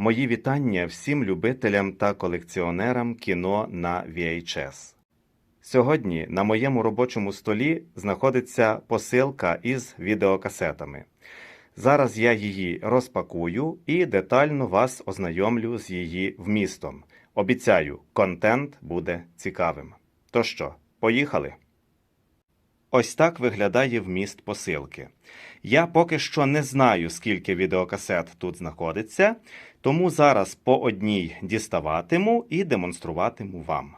Мої вітання всім любителям та колекціонерам кіно на VHS. Сьогодні на моєму робочому столі знаходиться посилка із відеокасетами. Зараз я її розпакую і детально вас ознайомлю з її вмістом. Обіцяю, контент буде цікавим. То що, поїхали? Ось так виглядає вміст посилки. Я поки що не знаю, скільки відеокасет тут знаходиться, тому зараз по одній діставатиму і демонструватиму вам.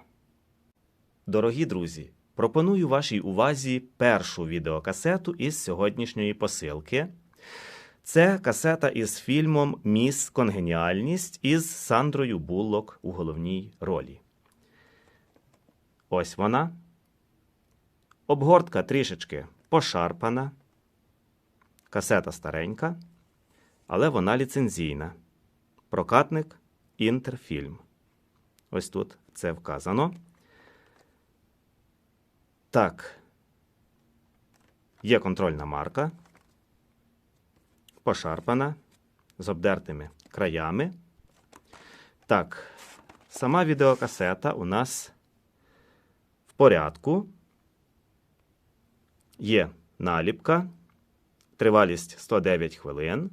Дорогі друзі, пропоную вашій увазі першу відеокасету із сьогоднішньої посилки. Це касета із фільмом Міс Конгеніальність із Сандрою Буллок у головній ролі. Ось вона. Обгортка трішечки пошарпана. Касета старенька, але вона ліцензійна. Прокатник Інтерфільм. Ось тут це вказано. Так. Є контрольна марка. Пошарпана. З обдертими краями. Так. Сама відеокасета у нас в порядку. Є наліпка. Тривалість 109 хвилин.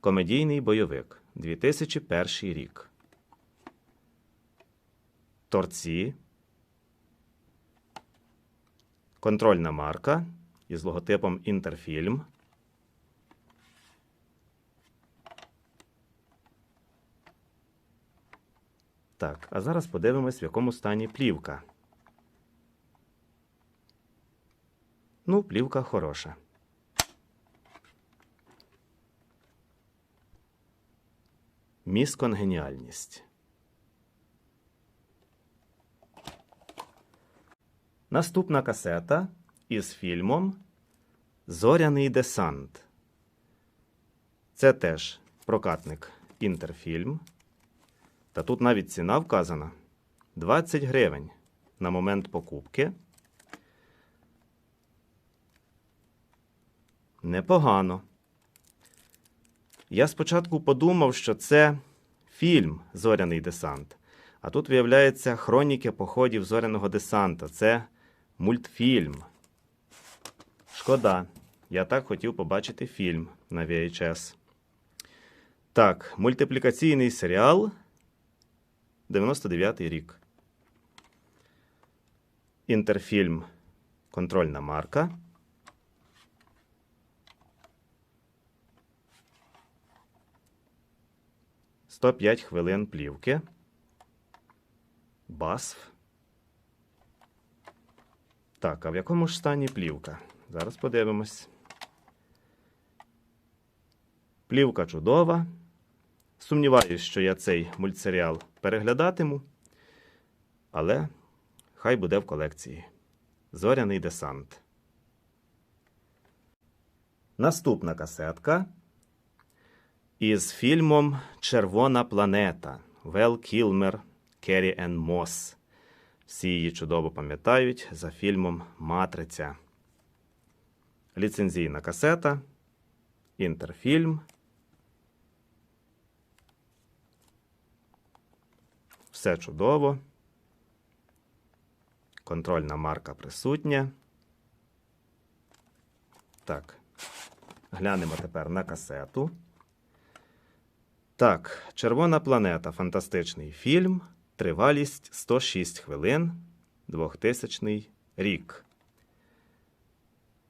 Комедійний бойовик 2001 рік. Торці. Контрольна марка із логотипом Інтерфільм. Так, а зараз подивимось, в якому стані плівка. Ну, плівка хороша. Міс Конгеніальність. Наступна касета із фільмом Зоряний десант. Це теж прокатник Інтерфільм. Та тут навіть ціна вказана 20 гривень на момент покупки. Непогано. Я спочатку подумав, що це фільм Зоряний десант. А тут виявляється хроніки походів зоряного десанта. Це мультфільм. Шкода. Я так хотів побачити фільм на VHS. Так, мультиплікаційний серіал 99 й рік. Інтерфільм. Контрольна марка. Сто п'ять хвилин плівки. Басф. Так, а в якому ж стані плівка? Зараз подивимось. Плівка чудова. Сумніваюсь, що я цей мультсеріал переглядатиму. Але хай буде в колекції. Зоряний десант. Наступна касетка із фільмом Червона планета Вел Кілмер Керрі Енн Мосс. Всі її чудово пам'ятають за фільмом Матриця. Ліцензійна касета. Інтерфільм. Все чудово. Контрольна марка присутня. Так. Глянемо тепер на касету. Так, Червона планета. Фантастичний фільм. Тривалість 106 хвилин. 2000 рік.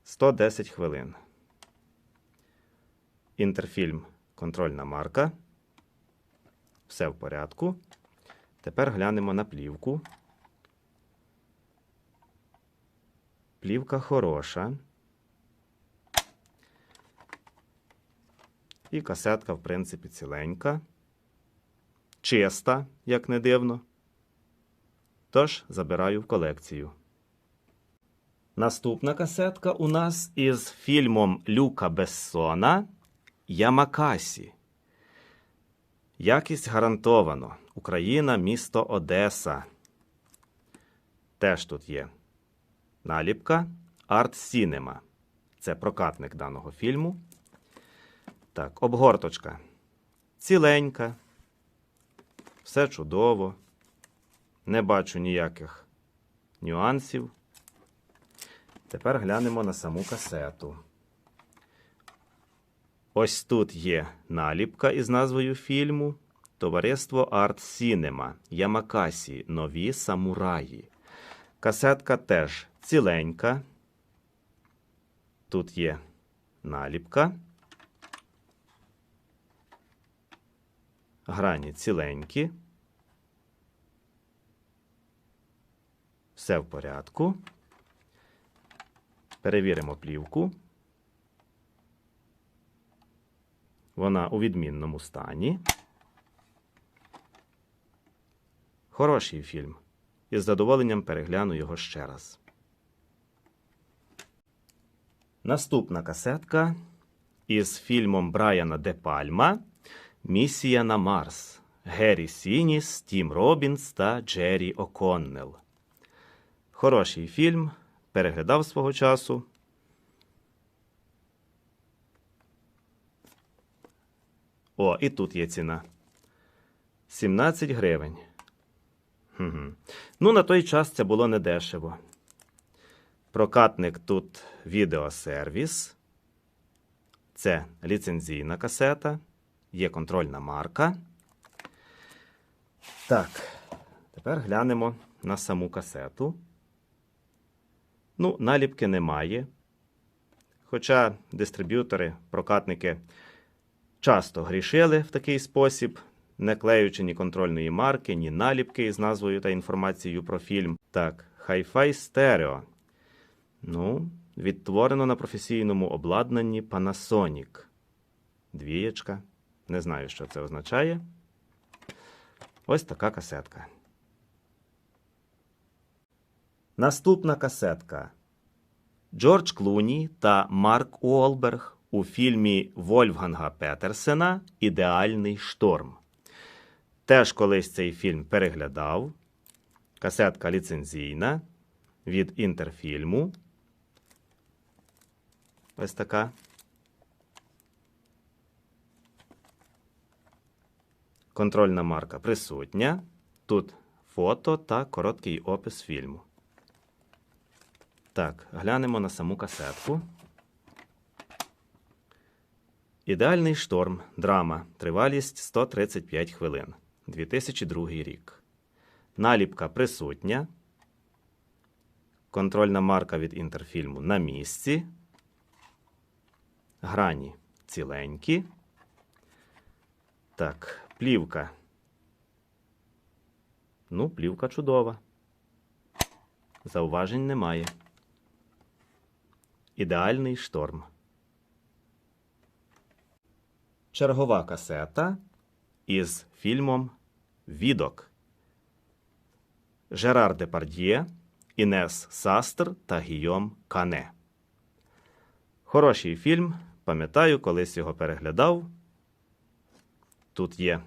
110 хвилин. Інтерфільм. Контрольна марка. Все в порядку. Тепер глянемо на плівку. Плівка хороша. І касетка, в принципі, ціленька. Чиста, як не дивно. Тож забираю в колекцію. Наступна касетка у нас із фільмом Люка Бессона Ямакасі. Якість гарантовано. Україна, місто Одеса. Теж тут є наліпка Арт Сінема. Це прокатник даного фільму. Так, обгорточка. ціленька. Все чудово. Не бачу ніяких нюансів. Тепер глянемо на саму касету. Ось тут є наліпка із назвою фільму Товариство Арт Сінема Ямакасі Нові самураї. Касетка теж ціленька. Тут є наліпка. Грані ціленькі. Все в порядку. Перевіримо плівку. Вона у відмінному стані. Хороший фільм. Із задоволенням перегляну його ще раз. Наступна касетка із фільмом Брайана Де Пальма Місія на Марс. Геррі Сініс, Тім Робінс та Джері О'Коннелл. Хороший фільм. Переглядав свого часу. О, і тут є ціна. 17 гривень. Хм. Ну, на той час це було недешево. Прокатник тут відеосервіс. Це ліцензійна касета. Є контрольна марка. Так, тепер глянемо на саму касету. Ну, наліпки немає. Хоча дистриб'ютори, прокатники часто грішили в такий спосіб, не клеючи ні контрольної марки, ні наліпки із назвою та інформацією про фільм. Так, Hi-Fi Stereo. Ну, відтворено на професійному обладнанні Panasonic. Двієчка. Не знаю, що це означає. Ось така касетка. Наступна касетка. Джордж Клуні та Марк Уолберг у фільмі Вольфганга Петерсена Ідеальний шторм. Теж колись цей фільм переглядав. Касетка ліцензійна від інтерфільму. Ось така. Контрольна марка присутня. Тут фото та короткий опис фільму. Так, глянемо на саму касетку. Ідеальний шторм. Драма. Тривалість 135 хвилин. 2002 рік. Наліпка присутня. Контрольна марка від інтерфільму на місці. Грані ціленькі. Так, плівка. Ну, плівка чудова. Зауважень немає. Ідеальний шторм. Чергова касета із фільмом Відок. Жерар Депард'є, Інес Састр та Гійом Кане. Хороший фільм. Пам'ятаю, колись його переглядав. Тут є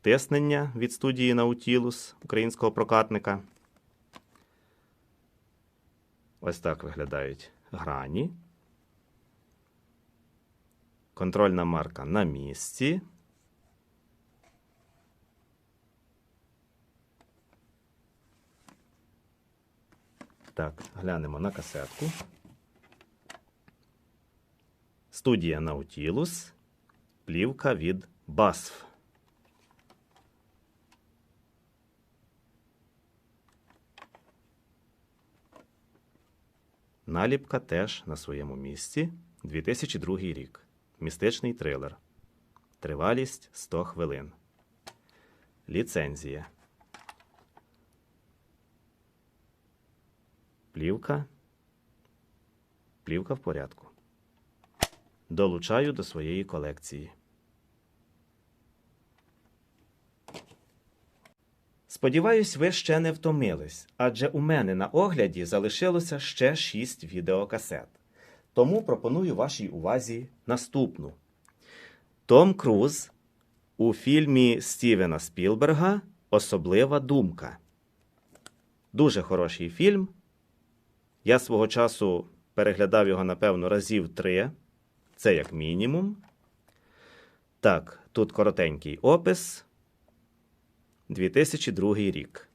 тиснення від студії Наутілус українського прокатника. Ось так виглядають грані. Контрольна марка на місці. Так, глянемо на касетку. Студія Nautilus. Плівка від BASF. Наліпка теж на своєму місці. 2002 рік. Містичний трилер. Тривалість 100 хвилин. Ліцензія. Плівка. Плівка в порядку. Долучаю до своєї колекції. Сподіваюсь, ви ще не втомились, адже у мене на огляді залишилося ще 6 відеокасет. Тому пропоную вашій увазі наступну. Том Круз у фільмі Стівена Спілберга Особлива думка. Дуже хороший фільм. Я свого часу переглядав його, напевно, разів три. Це як мінімум. Так, Тут коротенький опис. 2002 рік.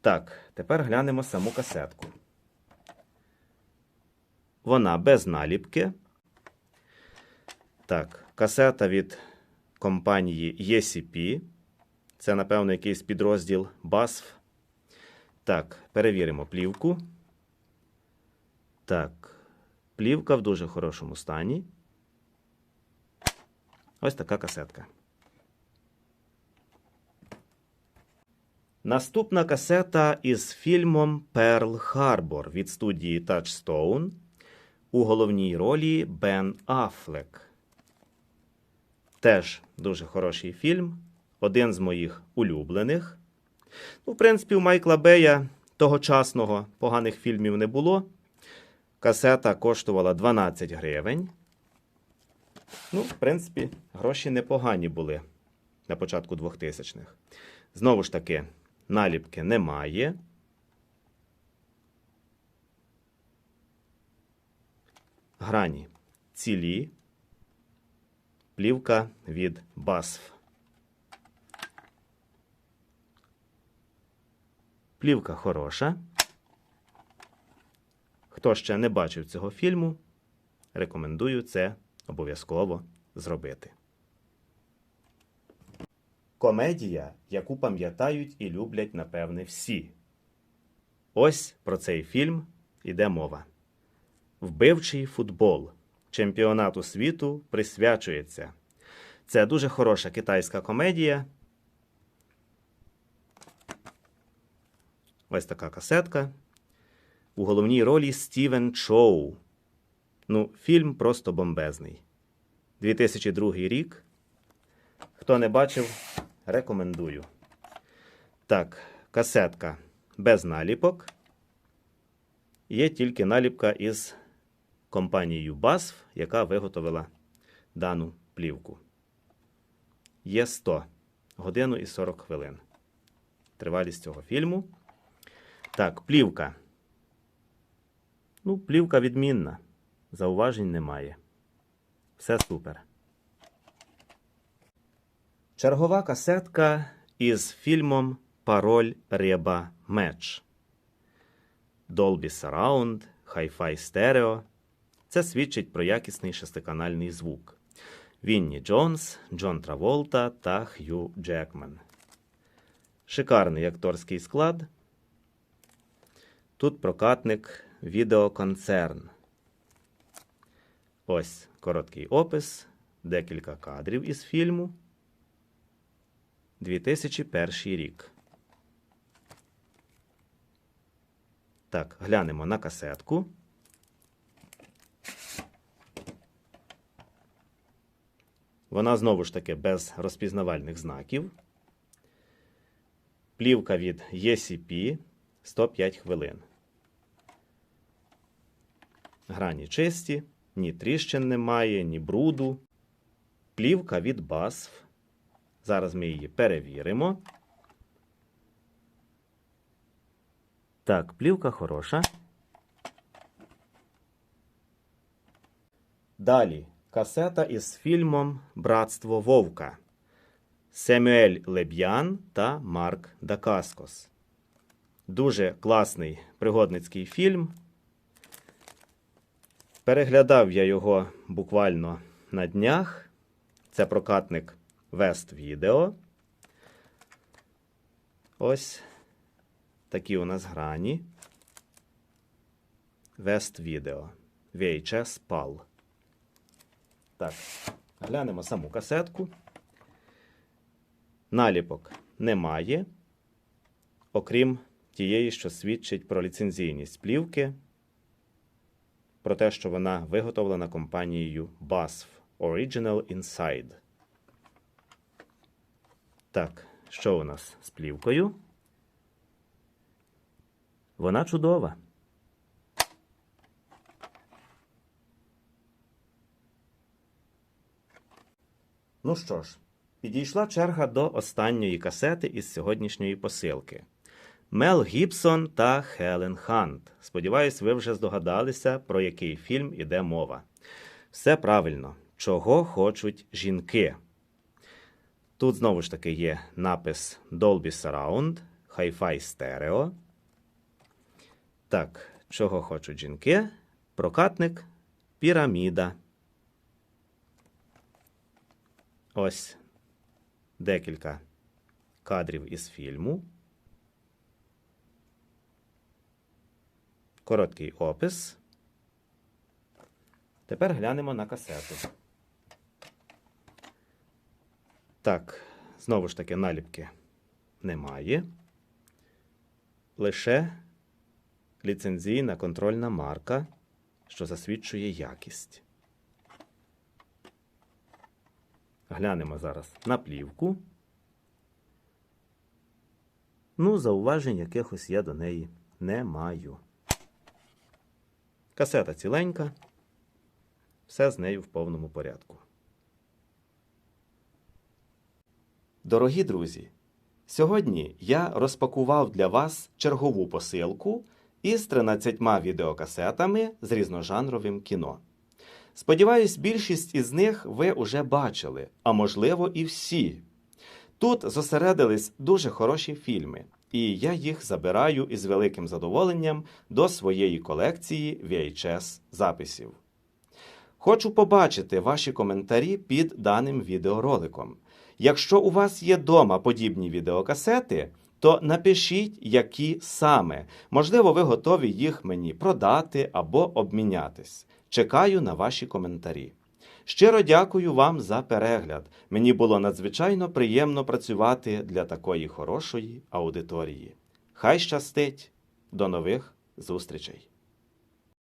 Так, тепер глянемо саму касетку. Вона без наліпки. Так, касета від компанії ECP. Це, напевно, якийсь підрозділ BASF. Так, перевіримо плівку. Так, плівка в дуже хорошому стані. Ось така касетка. Наступна касета із фільмом Pearl Harbor від студії Touchstone. У головній ролі Бен Аффлек. Теж дуже хороший фільм. Один з моїх улюблених. Ну, в принципі, у Майкла Бея тогочасного поганих фільмів не було. Касета коштувала 12 гривень. Ну, в принципі, гроші непогані були на початку 2000-х. Знову ж таки, наліпки немає. Грані цілі. Плівка від BASF. Плівка хороша. Хто ще не бачив цього фільму, рекомендую це обов'язково зробити. Комедія, яку пам'ятають і люблять, напевне, всі. Ось про цей фільм іде мова. Вбивчий футбол чемпіонату світу присвячується. Це дуже хороша китайська комедія. Ось така касетка. У головній ролі Стівен Чоу. Ну, фільм просто бомбезний. 2002 рік. Хто не бачив, рекомендую. Так, касетка без наліпок. Є тільки наліпка із компанією BASF, яка виготовила дану плівку. Є 100 годину і 40 хвилин. Тривалість цього фільму. Так, плівка. Ну, плівка відмінна. Зауважень немає. Все супер. Чергова касетка із фільмом Пароль Реба Меч. Dolby Surround, Hi-Fi Stereo. Це свідчить про якісний шестиканальний звук. Вінні Джонс, Джон Траволта та Хью Джекман. Шикарний акторський склад. Тут прокатник відеоконцерн. Ось короткий опис, декілька кадрів із фільму. 2001 рік. Так, глянемо на касетку. Вона знову ж таки без розпізнавальних знаків. Плівка від ECP 105 хвилин. Грані чисті, ні тріщин немає, ні бруду. Плівка від BASF. Зараз ми її перевіримо. Так, плівка хороша. Далі касета із фільмом Братство Вовка. Семюель Леб'ян та Марк Дакаскос. Дуже класний пригодницький фільм. Переглядав я його буквально на днях. Це прокатник West Video. Ось такі у нас грані. West Video. VHS PAL. Так, глянемо саму касетку. Наліпок немає, окрім тієї, що свідчить про ліцензійність плівки, про те, що вона виготовлена компанією BASF Original Inside. Так, що у нас з плівкою? Вона чудова. Ну що ж, підійшла черга до останньої касети із сьогоднішньої посилки. Мел Гібсон та Хелен Хант. Сподіваюсь, ви вже здогадалися, про який фільм іде мова. Все правильно. Чого хочуть жінки? Тут знову ж таки є напис Dolby Surround, Hi-Fi Stereo. Так, чого хочуть жінки? Прокатник, піраміда. Ось декілька кадрів із фільму. Короткий опис. Тепер глянемо на касету. Так, знову ж таки, наліпки немає. Лише ліцензійна контрольна марка, що засвідчує якість. Глянемо зараз на плівку. Ну, зауважень якихось я до неї не маю. Касета ціленька, все з нею в повному порядку. Дорогі друзі, сьогодні я розпакував для вас чергову посилку із 13 відеокасетами з різножанровим кіно. Сподіваюсь, більшість із них ви уже бачили, а можливо і всі. Тут зосередились дуже хороші фільми, і я їх забираю із великим задоволенням до своєї колекції VHS записів. Хочу побачити ваші коментарі під даним відеороликом. Якщо у вас є дома подібні відеокасети, то напишіть, які саме. Можливо, ви готові їх мені продати або обмінятись. Чекаю на ваші коментарі. Щиро дякую вам за перегляд. Мені було надзвичайно приємно працювати для такої хорошої аудиторії. Хай щастить! До нових зустрічей!